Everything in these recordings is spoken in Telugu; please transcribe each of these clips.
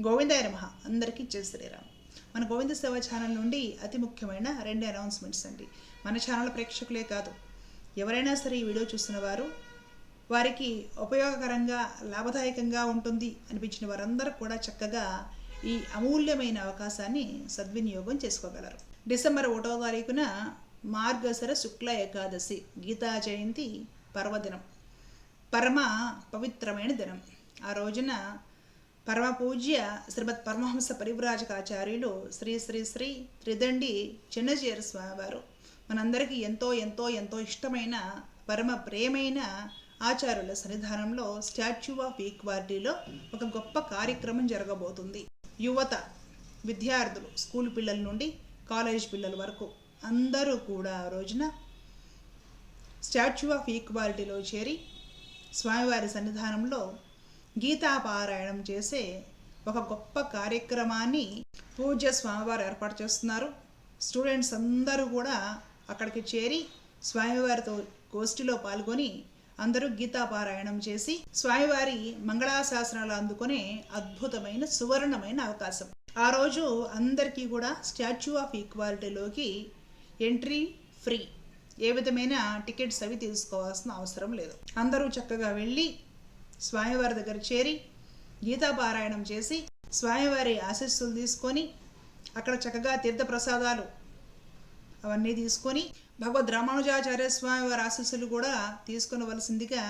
గోవిందాయ నమ అందరికీ జై శ్రీరామ్. మన గోవింద సేవ ఛానల్ నుండి అతి ముఖ్యమైన రెండు అనౌన్స్మెంట్స్ అండి. మన ఛానల్ ప్రేక్షకులే కాదు ఎవరైనా సరే ఈ వీడియో చూస్తున్న వారు వారికి ఉపయోగకరంగా లాభదాయకంగా ఉంటుంది అనిపించిన వారందరూ కూడా చక్కగా ఈ అమూల్యమైన అవకాశాన్ని సద్వినియోగం చేసుకోగలరు. డిసెంబర్ ఒకటో తారీఖున మార్గశర శుక్ల ఏకాదశి గీతా జయంతి పర్వదినం. పరమ పవిత్రమైన దినం. ఆ రోజున పరమ పూజ్య శ్రీమద్ పరమహంస పరివ్రాజకాచార్యులు శ్రీ శ్రీ శ్రీ త్రిదండి చిన్నజీర స్వామివారు. మనందరికీ ఎంతో ఎంతో ఎంతో ఇష్టమైన పరమ ప్రేమైన ఆచార్యుల సన్నిధానంలో స్టాచ్యూ ఆఫ్ ఈక్వాలిటీలో ఒక గొప్ప కార్యక్రమం జరగబోతుంది. యువత విద్యార్థులు స్కూల్ పిల్లల నుండి కాలేజ్ పిల్లల వరకు అందరూ కూడా ఆ రోజున స్టాచ్యూ ఆఫ్ ఈక్వాలిటీలో చేరి స్వామివారి సన్నిధానంలో గీతాపారాయణం చేసే ఒక గొప్ప కార్యక్రమాన్ని పూజ్య స్వామివారు ఏర్పాటు చేస్తున్నారు. స్టూడెంట్స్ అందరూ కూడా అక్కడికి చేరి స్వామివారితో గోష్ఠిలో పాల్గొని అందరూ గీతాపారాయణం చేసి స్వామివారి మంగళాశాసనాలు అందుకునే అద్భుతమైన సువర్ణమైన అవకాశం. ఆ రోజు అందరికీ కూడా స్టాచ్యూ ఆఫ్ ఈక్వాలిటీలోకి ఎంట్రీ ఫ్రీ. ఏ విధమైన టికెట్స్ అవి తీసుకోవాల్సిన అవసరం లేదు. అందరూ చక్కగా వెళ్ళి స్వామివారి దగ్గర చేరి గీతాపారాయణం చేసి స్వామివారి ఆశీస్సులు తీసుకొని అక్కడ చక్కగా తీర్థప్రసాదాలు అవన్నీ తీసుకొని భగవద్ రామానుజాచార్య స్వామి వారి కూడా తీసుకునవలసిందిగా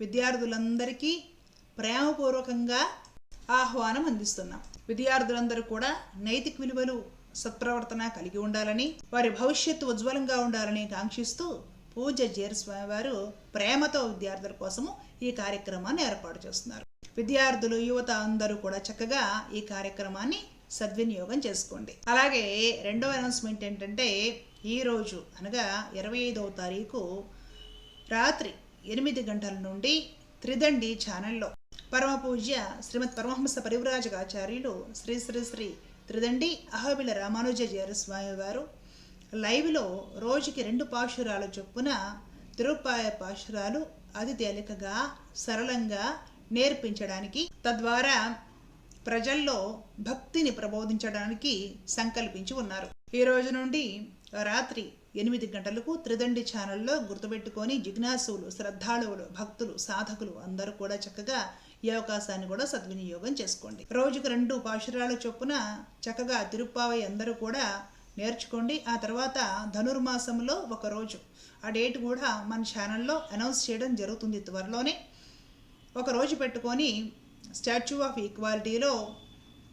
విద్యార్థులందరికీ ప్రేమపూర్వకంగా ఆహ్వానం అందిస్తున్నాం. విద్యార్థులందరూ కూడా నైతిక విలువలు సత్ప్రవర్తన కలిగి ఉండాలని వారి భవిష్యత్తు ఉజ్వలంగా ఉండాలని కాంక్షిస్తూ పూజ జీరస్వామి వారు ప్రేమతో విద్యార్థుల కోసము ఈ కార్యక్రమాన్ని ఏర్పాటు చేస్తున్నారు. విద్యార్థులు యువత అందరూ కూడా చక్కగా ఈ కార్యక్రమాన్ని సద్వినియోగం చేసుకోండి. అలాగే రెండవ అనౌన్స్మెంట్ ఏంటంటే ఈరోజు అనగా ఇరవై ఐదవ తారీఖు రాత్రి ఎనిమిది గంటల నుండి త్రిదండి ఛానల్లో పరమ పూజ్య శ్రీమద్ పరమహంస పరివ్రాజకాచార్యులు శ్రీ శ్రీ శ్రీ త్రిదండి అహోబిల రామానుజ స్వామి వారు లైవ్లో రోజుకి రెండు పాశురాలు చొప్పున తిరుపాయ పాశురాలు అతి తేలికగా సరళంగా నేర్పించడానికి తద్వారా ప్రజల్లో భక్తిని ప్రబోధించడానికి సంకల్పించి ఉన్నారు. ఈ రోజు నుండి రాత్రి ఎనిమిది గంటలకు త్రిదండి ఛానల్లో గుర్తుపెట్టుకొని జిజ్ఞాసులు శ్రద్ధాళువులు భక్తులు సాధకులు అందరూ కూడా చక్కగా ఈ అవకాశాన్ని కూడా సద్వినియోగం చేసుకోండి. రోజుకు రెండు పాశురాల చొప్పున చక్కగా తిరుప్పావై అందరూ కూడా నేర్చుకోండి. ఆ తర్వాత ధనుర్మాసంలో ఒక రోజు. ఆ డేట్ కూడా మన ఛానల్లో అనౌన్స్ చేయడం జరుగుతుంది త్వరలోనే. ఒక రోజు పెట్టుకొని స్టాచ్యూ ఆఫ్ ఈక్వాలిటీలో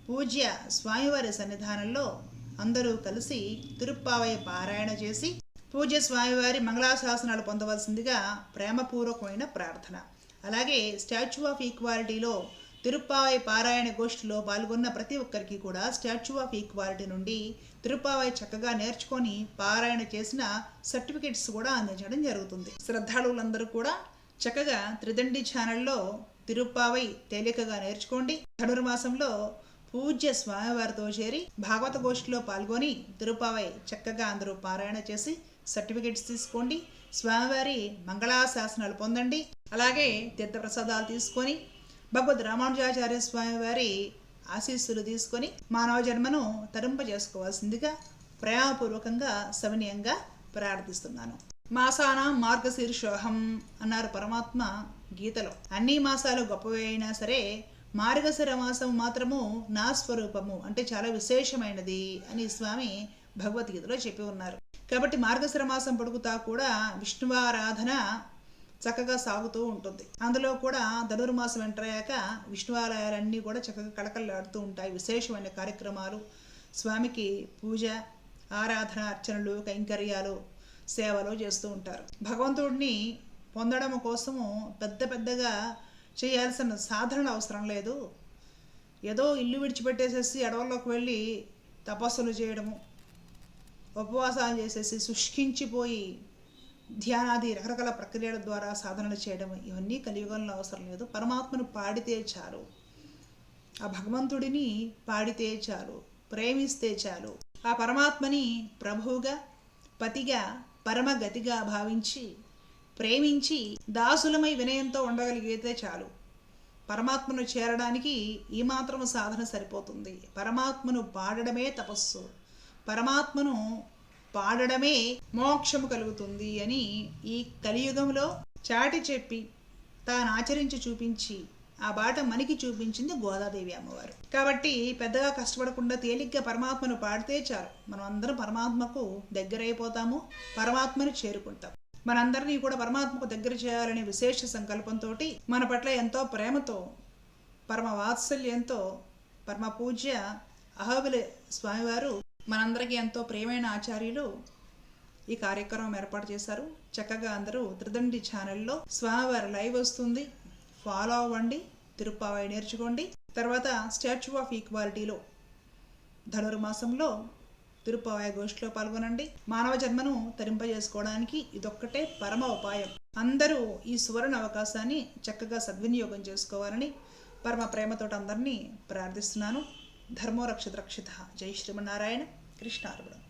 పూజ్య స్వామివారి సన్నిధానంలో అందరూ కలిసి తిరుప్పావయ్య పారాయణ చేసి పూజ్య స్వామివారి మంగళాశాసనాలు పొందవలసిందిగా ప్రేమపూర్వకమైన ప్రార్థన. అలాగే స్టాచ్యూ ఆఫ్ ఈక్వాలిటీలో తిరుప్పావై పారాయణ గోష్ఠిలో పాల్గొన్న ప్రతి ఒక్కరికి కూడా స్టాచ్యూ ఆఫ్ ఈక్వాలిటీ నుండి తిరుప్పావై చక్కగా నేర్చుకొని పారాయణ చేసిన సర్టిఫికెట్స్ కూడా అందించడం జరుగుతుంది. శ్రద్ధాళువులందరూ కూడా చక్కగా త్రిదండి ఛానల్లో తిరుప్పావై తేలికగా నేర్చుకోండి. ధనుర్మాసంలో పూజ్య స్వామివారితో చేరి భాగవత గోష్ఠిలో పాల్గొని తిరుపావై చక్కగా అందరూ పారాయణ చేసి సర్టిఫికెట్స్ తీసుకోండి. స్వామివారి మంగళాశాసనాలు పొందండి. అలాగే తీర్థప్రసాదాలు తీసుకొని భగవద్ రామానుజాచార్య స్వామి వారి ఆశీస్సులు తీసుకొని మానవ జన్మను తరింపజేసుకోవాల్సిందిగా ప్రేమపూర్వకంగా సవినీయంగా ప్రార్థిస్తున్నాను. మాసాన మార్గశీర్షోహం అన్నారు పరమాత్మ గీతలో. అన్ని మాసాలు గొప్పవే అయినా సరే మార్గశిర మాసం మాత్రము నా స్వరూపము అంటే చాలా విశేషమైనది అని స్వామి భగవద్గీతలో చెప్పి ఉన్నారు. కాబట్టి మార్గశిర మాసం పొడుగుతా కూడా విష్ణువారాధన చక్కగా సాగుతూ ఉంటుంది. అందులో కూడా ధనుర్మాసం ఎంటర్ అయ్యాక విష్ణువాలయాలన్నీ కూడా చక్కగా కళకళలాడుతూ ఉంటాయి. విశేషమైన కార్యక్రమాలు స్వామికి పూజ ఆరాధన అర్చనలు కైంకర్యాలు సేవలు చేస్తూ ఉంటారు. భగవంతుడిని పొందడం కోసము పెద్ద పెద్దగా చేయాల్సిన సాధనలు అవసరం లేదు. ఏదో ఇల్లు విడిచిపెట్టేసేసి అడవుల్లోకి వెళ్ళి తపస్సులు చేయడము ఉపవాసాలు చేసేసి శుష్కించిపోయి ధ్యానాది రకరకాల ప్రక్రియల ద్వారా సాధనలు చేయడం ఇవన్నీ కలియుగంలో అవసరం లేదు. పరమాత్మను పాడితే చాలు. ఆ భగవంతుడిని పాడితే చాలు. ప్రేమిస్తే చాలు. ఆ పరమాత్మని ప్రభువుగా పతిగా పరమగతిగా భావించి ప్రేమించి దాసులమై వినయంతో ఉండగలిగితే చాలు. పరమాత్మను చేరడానికి ఈ మాత్రం సాధన సరిపోతుంది. పరమాత్మను పాడడమే తపస్సు. పరమాత్మను పాడడమే మోక్షము కలుగుతుంది అని ఈ కలియుగంలో చాటి చెప్పి తాను ఆచరించి చూపించి ఆ బాట మనకి చూపించింది గోదాదేవి అమ్మవారు. కాబట్టి పెద్దగా కష్టపడకుండా తేలిగ్గా పరమాత్మను పాడితే చాలు. మనం అందరం పరమాత్మకు దగ్గరైపోతాము పరమాత్మను చేరుకుంటాం మనందరినీ కూడా పరమాత్మకు దగ్గర చేయాలనే విశేష సంకల్పంతో మన పట్ల ఎంతో ప్రేమతో పరమ వాత్సల్యంతో పరమ పూజ్య అహబలి స్వామివారు మనందరికీ ఎంతో ప్రియమైన ఆచార్యులు ఈ కార్యక్రమం ఏర్పాటు చేశారు. చక్కగా అందరూ త్రిదండి ఛానల్లో స్వామివారి లైవ్ వస్తుంది. ఫాలో అవ్వండి తిరుప్పావై నేర్చుకోండి. తర్వాత స్టాచ్యూ ఆఫ్ ఈక్వాలిటీలో ధనుర్మాసంలో తిరుప్పావయ గోష్ఠిలో పాల్గొనండి. మానవ జన్మను తరింపజేసుకోవడానికి ఇదొక్కటే పరమ ఉపాయం. అందరూ ఈ సువర్ణ అవకాశాన్ని చక్కగా సద్వినియోగం చేసుకోవాలని పరమ ప్రేమతోటి అందరినీ ప్రార్థిస్తున్నాను. धर्मो रक्षित रक्षित। जय श्रीमनारायण कृष्णार्पणम